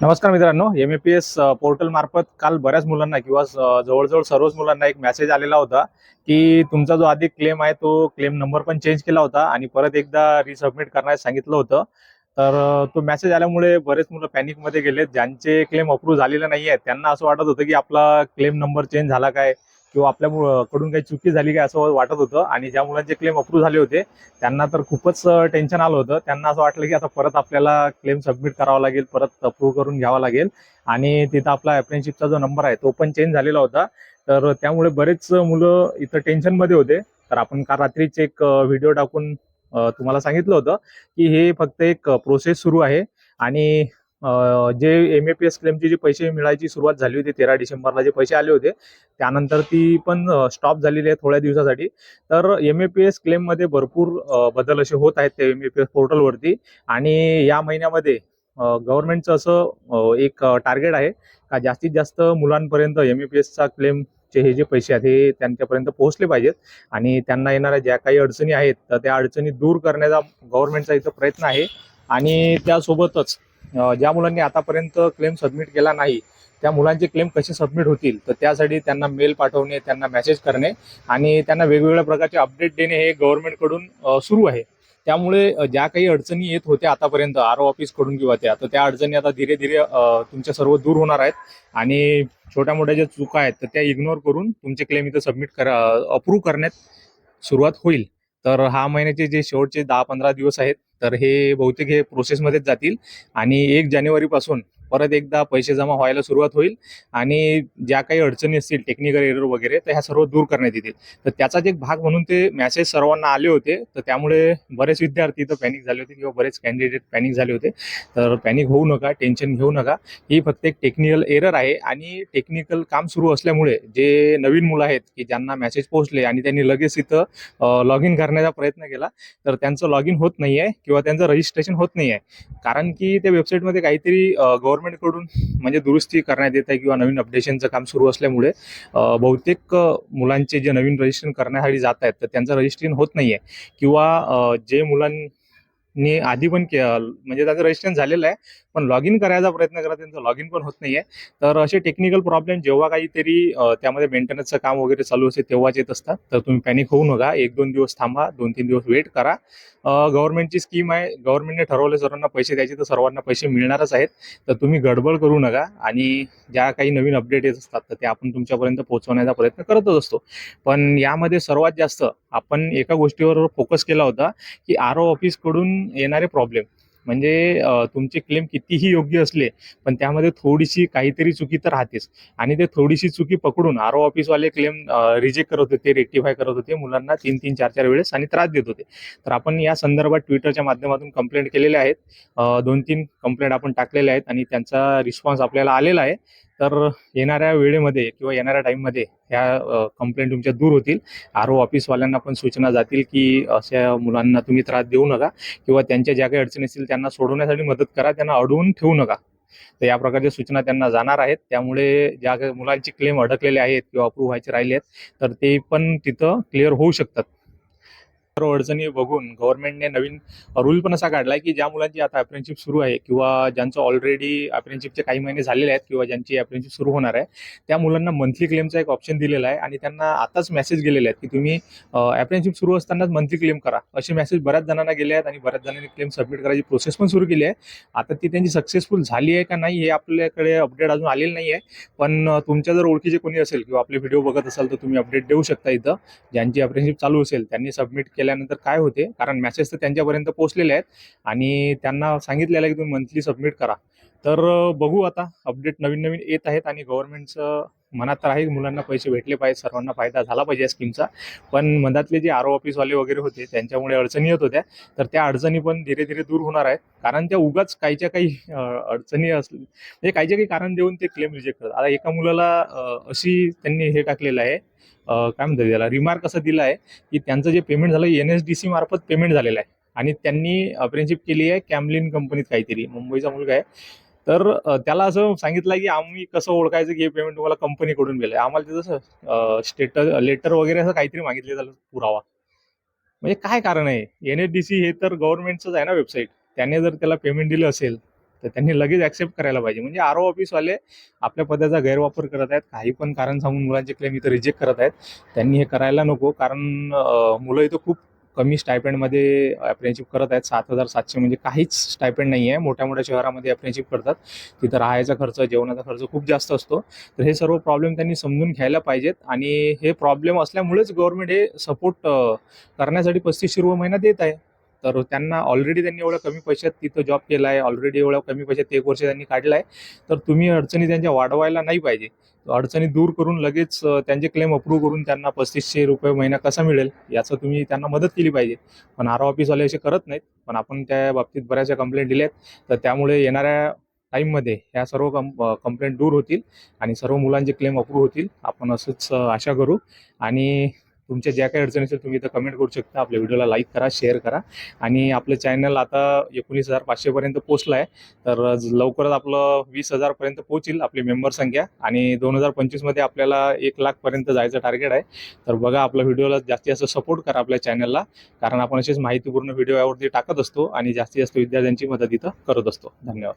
नमस्कार मित्रांनो M A P S portal मार्फत काल बऱ्याच मुलांना किंवा जवळजवळ सर्वच मुलांना एक मेसेज आलेला होता की तुमचा जो आधी क्लेम आहे तो क्लेम नंबर पण चेंज केला होता आणि परत एकदा रिसबमिट करण्यास सांगितलं होतं. तर तो मेसेज आल्यामुळे बरेच मुलं पॅनिकमध्ये गेले ज्यांचे क्लेम अप्रूव्ह झालेले नाही आहेत त्यांना असं वाटत होतं की आपला क्लेम नंबर चेंज झाला काय? किंवा आपल्या कडून काही चुकी झाली काय असं वाटत होतं आणि ज्या मुलांचे क्लेम अप्रूव्ह झाले होते त्यांना तर खूपच टेन्शन आलं होतं. त्यांना असं वाटलं की आता परत आपल्याला क्लेम सबमिट करावा लागेल परत अप्रूव्ह करून घ्यावा लागेल. आणि तिथं आपला अप्रेंशिपचा जो नंबर आहे तो पण चेंज झालेला होता. तर त्यामुळे बरेच मुलं इथं टेन्शनमध्ये होते. तर आपण काल रात्रीच एक व्हिडिओ टाकून तुम्हाला सांगितलं होतं की हे फक्त एक प्रोसेस सुरू आहे. आणि जे एम ए पी एस क्लेमचे जे पैसे मिळायची सुरुवात झाली होती तेरा डिसेंबरला जे पैसे आले होते त्यानंतर ती पण स्टॉप झालेली आहे थोड्या दिवसासाठी. तर एम ए पी एस क्लेममध्ये भरपूर बदल असे होत आहेत ते एम ए पी एस पोर्टलवरती आणि या महिन्यामध्ये गव्हर्नमेंटचं असं एक टार्गेट आहे का जास्तीत जास्त मुलांपर्यंत एम ए पी एसचा क्लेमचे हे जे पैसे आहेत हे त्यांच्यापर्यंत पोहोचले पाहिजेत. आणि त्यांना येणाऱ्या ज्या काही अडचणी आहेत तर त्या अडचणी दूर करण्याचा गव्हर्नमेंटचा इथं प्रयत्न आहे. आणि त्यासोबतच ज्या मुलांनी आतापर्यंत क्लेम सबमिट केला नाही त्या मुलांचे क्लेम कसे सबमिट होतील तर त्यासाठी त्यांना मेल पाठवणे त्यांना मेसेज करणे आणि त्यांना वेगवेगळ्या प्रकारचे अपडेट देणे हे गव्हर्नमेंटकडून सुरू आहे. त्यामुळे ज्या काही अडचणी येत होत्या आतापर्यंत आर ओ ऑफिसकडून किंवा त्या तर त्या अडचणी आता धीरे धीरे तुमच्या सर्व दूर होणार आहेत आणि छोट्या मोठ्या ज्या चुका आहेत तर त्या इग्नोर करून तुमचे क्लेम इथं सबमिट करा अप्रूव्ह करण्यात सुरुवात होईल. तर हा महिन्याचे जे शेवटचे दहा पंधरा दिवस आहेत तर हे बहुतेक हे प्रोसेसमध्येच जातील. आणि एक जानेवारीपासून परत एकदा पैसे जमा व्हायला सुरुवात होईल आणि ज्या काही अडचणी असतील टेक्निकल एरर वगैरे तर ह्या सर्व दूर करण्यात येतील. तर त्याचाच एक भाग म्हणून ते मेसेज सर्वांना आले होते. तर त्यामुळे बरेच विद्यार्थी तर पॅनिक झाले होते किंवा बरेच कॅन्डिडेट पॅनिक झाले होते. तर पॅनिक होऊ नका टेन्शन घेऊ नका. ही फक्त एक टेक्निकल एरर आहे आणि टेक्निकल काम सुरू असल्यामुळे जे नवीन मुलं आहेत की ज्यांना मेसेज पोहोचले आणि त्यांनी लगेच इथं लॉग इन करण्याचा प्रयत्न केला तर त्यांचं लॉग इन होत नाही आहे किंवा त्यांचं रजिस्ट्रेशन होत नाही आहे कारण की त्या वेबसाईटमध्ये काहीतरी गव्हर्नमेंटकडून म्हणजे दुरुस्ती करण्यात येत आहे किंवा नवीन अपडेशनचं काम सुरू असल्यामुळे बहुतेक मुलांचे जे नवीन रजिस्ट्रेशन करण्यासाठी जात आहेत तर त्यांचं रजिस्ट्रेशन होत नाही आहे किंवा जे मुलां मी आधी पण के म्हणजे त्याचं रजिस्ट्रेशन झालेलं आहे पण लॉग इन करायचा प्रयत्न करा त्यांचं लॉग इन पण होत नाही आहे तर असे टेक्निकल प्रॉब्लेम जेव्हा काहीतरी त्यामध्ये मेंटेनन्सचं काम वगैरे चालू असेल तेव्हाच येत असतात. तर तुम्ही पॅनिक होऊ नका एक दोन दिवस थांबा दोन तीन दिवस वेट करा. गव्हर्नमेंटची स्कीम आहे गव्हर्नमेंटने ठरवले सर्वांना पैसे द्यायचे तर सर्वांना पैसे मिळणारच आहेत. तर तुम्ही गडबड करू नका आणि ज्या काही नवीन अपडेट येत असतात तर ते आपण तुमच्यापर्यंत पोहोचवण्याचा प्रयत्न करतच असतो. पण यामध्ये सर्वात जास्त आपण एका गोष्टीवर फोकस केला होता की आर ओ ऑफिसकडून येणारे प्रॉब्लेम म्हणजे तुमचे क्लेम कितीही योग्य असले पण त्यामध्ये थोडीशी काहीतरी चुकी तर राहतेच. आणि ते थोडीशी चुकी पकडून आर ओ ऑफिसवाले क्लेम रिजेक्ट करत होते रेक्टिफाय करत होते मुलांना तीन तीन चार चार वेळेस आणि त्रास देत होते. तर आपण या संदर्भात ट्विटरच्या माध्यमातून कंप्लेंट केलेल्या आहेत. दोन तीन कंप्लेंट आपण टाकलेल्या आहेत आणि त्यांचा रिस्पॉन्स आपल्याला आलेला आहे. तर येणाऱ्या वेळेमध्ये किंवा येणाऱ्या टाईममध्ये ह्या कंप्लेंट तुमच्या दूर होतील. आर ओ ऑफिसवाल्यांना पण सूचना जातील की अशा मुलांना तुम्ही त्रास देऊ नका किंवा त्यांच्या ज्या काही अडचणी असतील त्यांना सोडवण्यासाठी मदत करा त्यांना अडवून ठेवू नका. तर या प्रकारच्या सूचना त्यांना जाणार आहेत. त्यामुळे ज्या मुलांचे क्लेम अडकलेले आहेत किंवा अप्रूव्ह व्हायचे राहिले आहेत तर ते पण तिथं क्लिअर होऊ शकतात. सर्व अडचणी बघून गव्हर्नमेंटने नवीन रूल पण असा काढलाय की ज्या मुलांची आता अप्रेंशिप सुरू आहे किंवा ज्यांचं ऑलरेडी अप्रेंशिपचे काही महिने झालेले आहेत किंवा ज्यांची अप्रेंशिप सुरू होणार आहे त्या मुलांना मंथली क्लेमचा एक ऑप्शन दिलेला आहे आणि त्यांना आताच मेसेज गेलेले आहेत की तुम्ही अप्रेंशिप सुरू असतानाच मंथली क्लेम करा. असे मेसेज बऱ्याच जणांना गेले आहेत आणि बऱ्याच जणांनी क्लेम सबमिट करायची प्रोसेस पण सुरू केली आहे. आता ती त्यांची सक्सेसफुल झाली आहे का नाही हे आपल्याकडे अपडेट अजून आलेलं नाही आहे. पण तुमच्या जर ओळखीचे कोणी असेल किंवा आपले व्हिडिओ बघत असाल तर तुम्ही अपडेट देऊ शकता इथं. ज्यांची अप्रेनशिप चालू असेल त्यांनी सबमिट केल्यानंतर काय होते? कारण मेसेज तर त्यांच्यापर्यंत पोहोचलेले आहेत. आणि त्यांना सांगितलेलं आहे की तुम्ही मंथली सबमिट करा. तर बघू आता. अपडेट नवीन नवीन येत आहेत आणि गव्हर्नमेंटचं मनात तर आहे मुलांना पैसे भेटले पाहिजे सर्वांना फायदा झाला पाहिजे या स्कीमचा पण मधातले जे आर ओ ऑफिसवाले वगैरे होते त्यांच्यामुळे अडचणी येत होत्या. तर त्या अडचणी पण धीरे धीरे दूर होणार आहेत. कारण त्या उगाच काहीच्या काही अडचणी असल्या म्हणजे काहीच्या काही कारण देऊन ते क्लेम रिजेक्ट करतात. आता एका मुलाला अशी त्यांनी हे टाकलेलं आहे काय म्हणतात त्याला रिमार्क असं दिलं आहे की त्यांचं जे पेमेंट झालं एन एस डी सी मार्फत पेमेंट झालेलं आहे. आणि त्यांनी अप्रेनशिप केली आहे कॅमलिन कंपनीत काहीतरी. मुंबईचा मुलगा आहे. तर त्याला असं सांगितलं की आम्ही कसं ओळखायचं की हे पेमेंट तुम्हाला कंपनीकडून गेलं आम्हाला त्याचं स्टेटस लेटर वगैरे असं काहीतरी मागितले झालं पुरावा. म्हणजे काय कारण आहे? एन एच डी सी हे तर गव्हर्नमेंटचंच आहे ना वेबसाईट त्याने जर त्याला पेमेंट दिलं असेल तर त्यांनी लगेच ऍक्सेप्ट करायला पाहिजे. म्हणजे आर ओ ऑफिसवाले आपल्या पदाचा गैरवापर करत आहेत. काही पण कारण सांगून मुलांचे क्लेम इथं रिजेक्ट करत आहेत. त्यांनी हे करायला नको. कारण मुलं इथं खूप कमी स्टायपेंडमध्ये अप्रेंशिप करत आहेत. सात हजार सातशे म्हणजे काहीच स्टायपेंड नाही आहे मोठ्या मोठ्या शहरामध्ये अप्रेंशिप करतात. तिथं राहायचा खर्च जेवणाचा खर्च खूप जास्त असतो. तर हे सर्व प्रॉब्लेम त्यांनी समजून घ्यायला पाहिजेत. आणि हे प्रॉब्लेम असल्यामुळेच गव्हर्नमेंट हे सपोर्ट करण्यासाठी पस्तीसशे रुपये महिना देत आहे. तर त्यांना ऑलरेडी त्यांनी एवढ्या कमी पैशात तिथं जॉब केला आहे ऑलरेडी एवढ्या कमी पैशात एक वर्ष त्यांनी काढलं आहे तर तुम्ही अडचणी त्यांच्या वाढवायला नाही पाहिजे. अडचणी दूर करून लगेच त्यांचे क्लेम अप्रूव्ह करून त्यांना पस्तीसशे रुपये महिना कसा मिळेल याचं तुम्ही त्यांना मदत केली पाहिजे. पण आर ऑफिसवाले असे करत नाहीत. पण आपण त्या बाबतीत बऱ्याचशा कंप्लेंट दिल्या आहेत तर त्यामुळे येणाऱ्या टाईममध्ये ह्या सर्व कं कंप्लेंट दूर होतील आणि सर्व मुलांचे क्लेम अप्रूव्ह होतील. आपण असंच आशा करू. आणि तुमच्या ज्या काही अडचणी असेल तुम्ही इथं कमेंट करू शकता. आपल्या व्हिडिओला लाईक करा शेअर करा. आणि आपलं चॅनल आता एकोणीस हजार पाचशेपर्यंत पोचलं आहे तर लवकरच आपलं वीस हजारपर्यंत पोहोचेल आपली मेंबर संख्या. आणि दोन हजार पंचवीसमध्ये आपल्याला एक लाखपर्यंत जायचं टार्गेट आहे. तर बघा आपल्या व्हिडिओला जास्तीत जास्त सपोर्ट करा आपल्या चॅनलला कारण आपण असेच माहितीपूर्ण व्हिडिओ यावरती टाकत असतो आणि जास्तीत जास्त विद्यार्थ्यांची मदत इथं करत असतो. धन्यवाद.